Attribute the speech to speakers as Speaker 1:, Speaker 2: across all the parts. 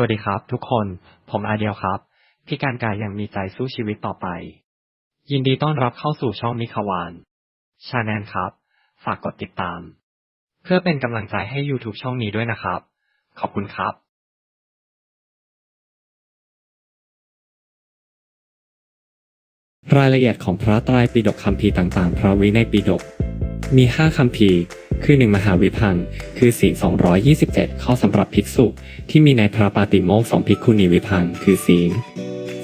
Speaker 1: วัสดีครับ ทุกคน ผมอาเดียวครับ พี่การกายยังมีใจสู้ชีวิตต่อไป ยินดีต้อนรับเข้าสู่ช่องมิควาน ชาแนลครับ ฝากกดติดตาม เพื่อเป็นกำลังใจให้ YouTube ช่องนี้ด้วยนะครับ ขอบคุณครับ
Speaker 2: รายละเอียดของพระไตรปิฎกคัมภีร์ต่างๆ พระวินัยปิฎก มี 5คัมภีร์คือ 1 มหาวิพังค์คือศีล227 ข้อสำหรับภิกษุ ที่มีในพระปาติโมกข์สองภิกขุณีวิพังค์คือศีล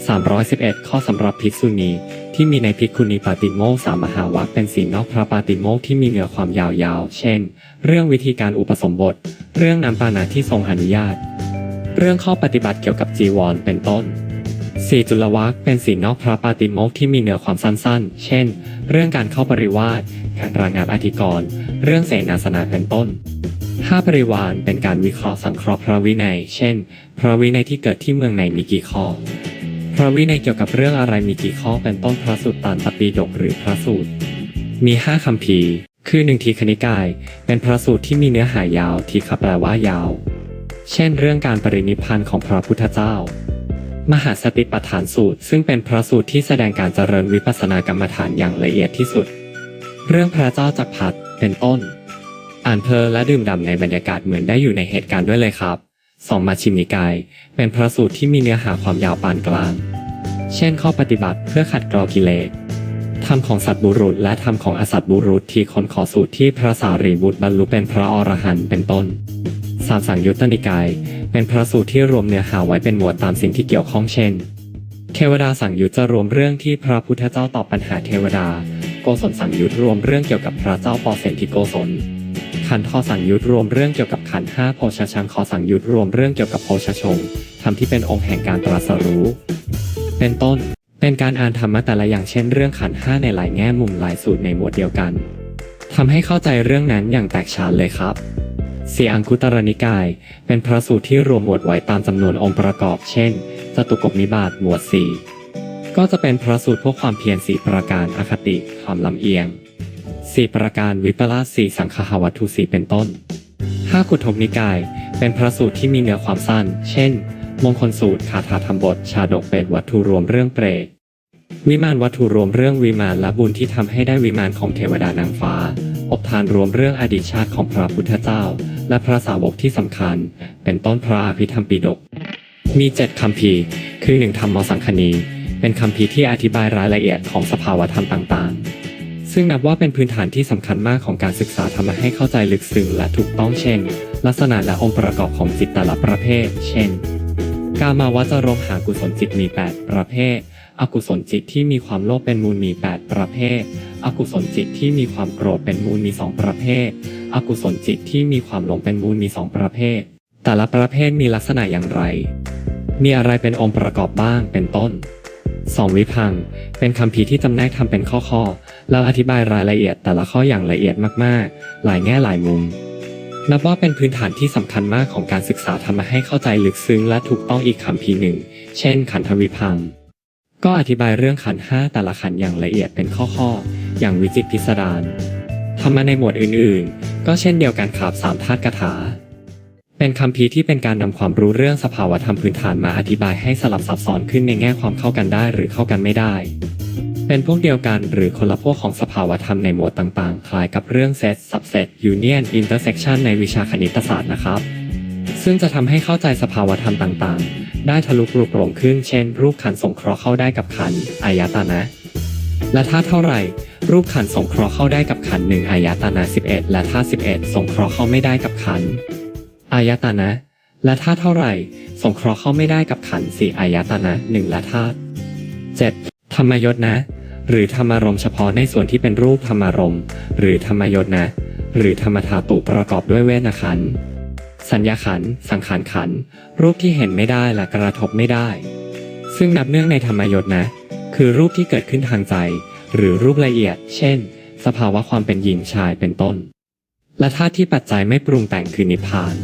Speaker 2: 311 ข้อสำหรับภิกษุณี ที่มีในภิกขุณีปาติโมกข์สามมหาวัคเป็นศีลนอกพระปาติโมกข์ที่มีเนื้อความยาวๆเช่น เรื่องวิธีการอุปสมบท เรื่องน้ำปานาที่ทรงอนุญาต เรื่องข้อปฏิบัติเกี่ยวกับจีวรเป็นต้น สี่จุลวัคเป็นสีนอกพระปาติโมกข์ที่มีเนื้อความสั้นๆ เช่น เรื่องการเข้าปริวาสการรายงานอธิกรณ์เรื่องเสนาสนะเป็นต้นห้าปริวารเป็นการวิเคราะห์สังเคราะห์พระวินัย เช่น พระวินัยที่เกิดที่เมืองไหนมีกี่ข้อ พระวินัยเกี่ยวกับเรื่องอะไรมีกี่ข้อเป็นต้นพระสูตรตานตปีดกหรือพระสูตร มีห้าคัมภีคือหนึ่งทีคณิกาย เป็นพระสูตรที่มีเนื้อหายาวทีคแปลว่ายาว เช่น เรื่องการปรินิพพานของพระพุทธเจ้า มหาสติปัฏฐานสูตร ซึ่งเป็นพระสูตรที่แสดงการเจริญวิปัสสนากรรมฐานอย่างละเอียดที่สุด เรื่องพระเจ้าจักรพรรดิเป็นต้น อ่านเพลินและดื่มด่ำในบรรยากาศเหมือนได้อยู่ในเหตุการณ์ด้วยเลยครับสองมาชิมนิกาย เป็นพระสูตรที่มีเนื้อหาความยาวปานกลาง เช่นข้อปฏิบัติเพื่อขัดเกลากิเลสธรรมของสัตบุรุษและธรรมของอสัตบุรุษที่คนขอสูตรที่พระสารีบุตรบรรลุเป็นพระอรหันต์เป็นต้น สามสังยุตตนิกาย เป็นพระสูตรที่รวมเนื้อหาไว้เป็นหมวดตามสิ่งที่เกี่ยวข้องเช่น เทวดาสังยุตจะรวมเรื่องที่พระพุทธเจ้าตอบปัญหาเทวดา โกศลสังยุตรวมเรื่องเกี่ยวกับพระเจ้าปอเสนทิโกศลขันทอสังยุตรวมเรื่องเกี่ยวกับขันห้าโพชฌังคอสังยุตรวมเรื่องเกี่ยวกับโพชฌงค์ธรรมที่เป็นองค์แห่งการตรัสรู้ เป็นต้น เป็นการอ่านธรรมะแต่ละอย่างเช่น เรื่องขันห้าในหลายแง่มุมหลายสูตรในหมวดเดียวกันทำให้เข้าใจเรื่องนั้นอย่างแตกฉานเลยครับ สีอังคุตรนิกาย เป็นพระสูตรที่รวมหมวดไว้ตามจำนวนองค์ประกอบ เช่นจตุกบนิบาตหมวดสี่ก็จะเป็นพระสูตรพวกความเพียรสี่ประการอคติความลำเอียงสี่ประการวิปลาสสี่สังคหวัตถุสี่เป็นต้นห้าขุทกนิกาย เป็นพระสูตรที่มีเนื้อความสั้น เช่น มงคลสูตรคาถาธรรมบท ชาดกเป็นวัตถุรวมเรื่องเปรตวิมานวัตถุรวมเรื่องวิมานและบุญที่ทำให้ได้วิมานของเทวดานางฟ้า อบทานรวมเรื่องอดีตชาติของพระพุทธเจ้า และพระสาวกที่สำคัญ เป็นต้นพระอภิธรรมปิฎกมีเจ็ดคำพีร์คือหนึ่งธรรมสังคณีเป็นคำพีร์ที่อธิบายรายละเอียดของสภาวธรรมต่างๆ ซึ่งนับว่าเป็นพื้นฐานที่สำคัญมากของการศึกษาทำให้เข้าใจลึกซึ้งและถูกต้องเช่น ลักษณะและองค์ประกอบของจิตแต่ละประเภท เช่น กามาวจรมหากุศลจิตมี 8 ประเภท อกุศลจิตที่มีความโลภเป็นมูลมี 8 ประเภท อกุศลจิตที่มีความโกรธเป็นมูลมี 2 ประเภท อกุศลจิตที่มีความหลงเป็นมูลมี 2 ประเภท แต่ละประเภทมีลักษณะอย่างไร มีอะไรเป็นองค์ประกอบบ้าง เป็นต้น2วิพัง เป็นคำพีที่จำแนกทำเป็นข้อๆ แล้วอธิบายรายละเอียดแต่ละข้ออย่างละเอียดมากๆ หลายแง่หลายมุม นับว่าเป็นพื้นฐานที่สำคัญมากของการศึกษาทำให้เข้าใจลึกซึ้งและถูกต้องอีกคำพีหนึ่ง เช่น ขันธวิพัง์ ก็อธิบายเรื่องขันห้าแต่ละขันอย่างละเอียดเป็นข้อๆ อย่างวิจิตรพิสดารธรรมะในหมวดอื่นๆ ก็เช่นเดียวกันครับสามธาตุกถา เป็นคำพีที่เป็นการนำความรู้เรื่องสภาวะธรรมพื้นฐานมาอธิบายให้สลับซับซ้อนขึ้นในแง่ความเข้ากันได้หรือเข้ากันไม่ได้ เป็นพวกเดียวกันหรือคนละพวกของสภาวะธรรมในหมวดต่างๆ คล้ายกับเรื่องเซตสับเซตยูเนียนอินเตอร์เซ็กชันในวิชาคณิตศาสตร์นะครับ ซึ่งจะทำให้เข้าใจสภาวะธรรมต่างๆ ได้ทะลุปลุกโปร่งขึ้นเช่น รูปขันสงเคราะห์เข้าได้กับขันอายตนะ และถ้าเท่าไหร่ รูปขันสงเคราะห์เข้าได้กับขันหนึ่งอายตนะ 11 และถ้า 11 สงเคราะห์เข้าไม่ได้กับขันอายตนะ และถ้าเท่าไหร่ สงเคราะห์เข้าไม่ได้กับขันสี่อายตนะหนึ่งและธาตุ 7. ธรรมยศนะ หรือธรรมารมเฉพาะในส่วนที่เป็นรูปธรรมารมหรือธรรมยศนะ หรือธรรมธาตุประกอบด้วยเวทขันธ์ สัญญาขัน สังขารขัน รูปที่เห็นไม่ได้และกระทบไม่ได้ ซึ่งนับเนื่องในธรรมยศนะ คือรูปที่เกิดขึ้นทางใจ หรือรูปละเอียด เช่น สภาวะความเป็นหญิงชายเป็นต้น และธาตุที่ปัจจัยไม่ปรุงแต่งคือนิพพาน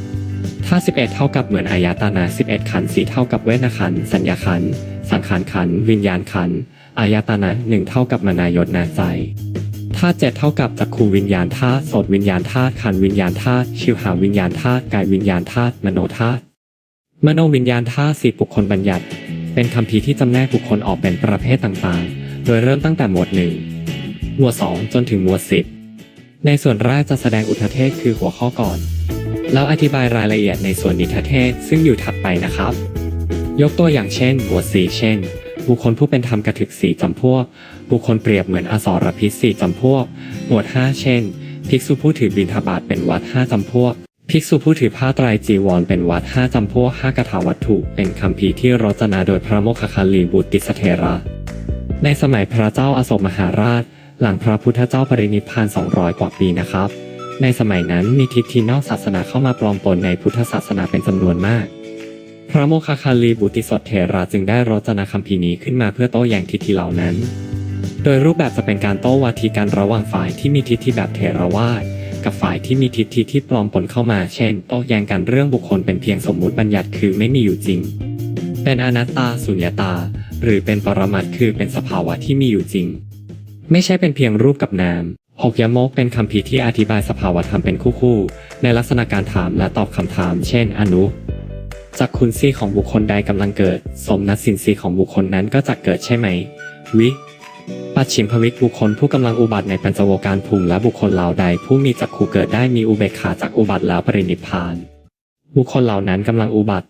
Speaker 2: ธาตุ11 เท่ากับเหมือนอายตนะ 11 ขันธ์สีเท่ากับเวทขันธ์สัญญาขันธ์สังขารขันธ์วิญญาณขันธ์อายตนะหนึ่งเท่ากับมนายตนาใจ ธาตุเจ็ดเท่ากับจักขูวิญญาณธาตุโสตวิญญาณธาตุขันวิญญาณธาตุชิวหาวิญญาณธาตุกายวิญญาณธาตุมโนธาตุมโนวิญญาณท่าตุสี่บุคคลบัญญัติ เป็นคำพีที่จำแนกบุคคลออกเป็นประเภทต่างๆ โดยเริ่มตั้งแต่หมวดหนึ่งหมวดสองจนถึงหมวดสิบในส่วนแรกจะแสดงอุทเทศคือหัวข้อก่อน แล้วอธิบายรายละเอียดในส่วนนิทเทศซึ่งอยู่ถัดไปนะครับ ยกตัวอย่างเช่น หมวดสี่เช่น บุคคลผู้เป็นธรรมกระถึกสี่จำพวก บุคคลเปรียบเหมือนอสรพิษสี่จำพวก หมวดห้าเช่น ภิกษุผู้ถือบิณฑบาตเป็นวัดห้าจำพวก ภิกษุผู้ถือผ้าไตรจีวรเป็นวัดห้าจำพวกห้ากถาวัตถุ เป็นคำพีที่รจนาโดยพระโมคคัลลาลีบุตรติสเทระ ในสมัยพระเจ้าอาโศกมหาราช หลังพระพุทธเจ้าปรินิพพาน200 กว่าปีนะครับ ในสมัยนั้นมีทิฏฐินอกศาสนาเข้ามาปลอมปนในพุทธศาสนาเป็นจำนวนมาก พระโมคคัลลาลีบุติสดเทระจึงได้รจนาคัมภีนี้ขึ้นมาเพื่อโต้แย้งทิฏฐิเหล่านั้น โดยรูปแบบจะเป็นการโต้วาทีกันระหว่างฝ่ายที่มีทิฏฐิแบบเทรวาสกับฝ่ายที่มีทิฏฐิที่ปลอมปนเข้ามา เช่น โต้แย้งกันเรื่องบุคคลเป็นเพียงสมมุติบัญญัติคือไม่มีอยู่จริง เป็นอนัตตาสุญญตา หรือเป็นปรมัตถ์คือเป็นสภาวะที่มีอยู่จริง ไม่ใช่เป็นเพียงรูปกับนามหกยมกเป็นคำพีที่อธิบายสภาวธรรมเป็นคู่ๆ ในลักษณะการถามและตอบคำถาม เช่น อนุ จากคุณซีของบุคคลใดกำลังเกิด สมนัสินซีของบุคคลนั้นก็จะเกิดใช่ไหม วิ ปัจฉิมภวิกบุคคลผู้กำลังอุบัติในปัญจโวการภูมิและบุคคลเหล่าใด ผู้มีจักขู่เกิดได้มีอุเบกขาจากอุบัติแล้วปรินิพาน บุคคลเหล่านั้นกำลังอุบัติ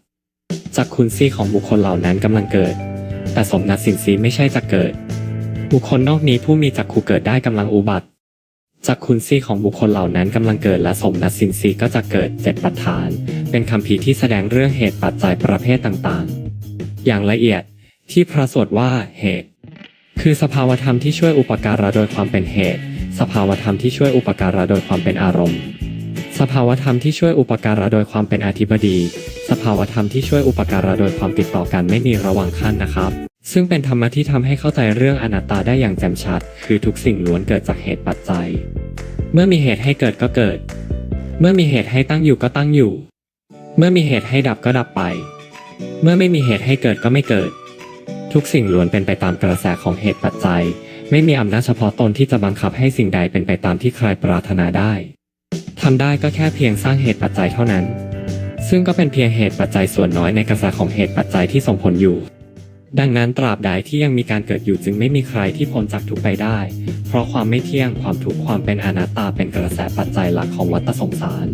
Speaker 2: จากคุณซีของบุคคลเหล่านั้นกำลังเกิด แต่สมนัสินซีไม่ใช่จะเกิด บุคคลนอกนี้ผู้มีจักขู่เกิดได้กำลังอุบัติจากคุณซีของบุคคลเหล่านั้นกำลังเกิดและสมนัสินซีก็จะเกิดเจ็ดปัฏฐาน เป็นคำพีที่แสดงเรื่องเหตุปัจจัยประเภทต่างๆ อย่างละเอียดที่พระสวดว่าเหตุ คือสภาวธรรมที่ช่วยอุปการะโดยความเป็นเหตุ สภาวธรรมที่ช่วยอุปการะโดยความเป็นอารมณ์ สภาวธรรมที่ช่วยอุปการะโดยความเป็นอธิบดี สภาวธรรมที่ช่วยอุปการะโดยความติดต่อกันไม่มีระหว่างขั้นนะครับซึ่งเป็นธรรมะที่ทำให้เข้าใจเรื่องอนัตตาได้อย่างแจ่มชัด คือทุกสิ่งล้วนเกิดจากเหตุปัจจัย เมื่อมีเหตุให้เกิดก็เกิด เมื่อมีเหตุให้ตั้งอยู่ก็ตั้งอยู่ เมื่อมีเหตุให้ดับก็ดับไป เมื่อไม่มีเหตุให้เกิดก็ไม่เกิด ทุกสิ่งล้วนเป็นไปตามกระแสของเหตุปัจจัย ไม่มีอำนาจเฉพาะตนที่จะบังคับให้สิ่งใดเป็นไปตามที่ใครปรารถนาได้ทำได้ก็แค่เพียงสร้างเหตุปัจจัยเท่านั้น ซึ่งก็เป็นเพียงเหตุปัจจัยส่วนน้อยในกระแสของเหตุปัจจัยที่ส่งผลอยู่ ดังนั้นตราบใดที่ยังมีการเกิดอยู่จึงไม่มีใครที่พ้นจากทุกไปได้ เพราะความไม่เที่ยงความทุกข์ความเป็นอนัตตาเป็นกระแสปัจจัยหลักของวัฏสงสาร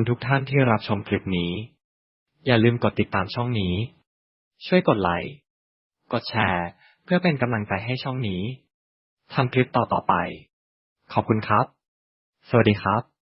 Speaker 1: คุณทุกท่านที่รับชมคลิปนี้ อย่าลืมกดติดตามช่องนี้ ช่วยกดไลค์ กดแชร์ เพื่อเป็นกำลังใจให้ช่องนี้ทำคลิปต่อๆไป ขอบคุณครับ สวัสดีครับ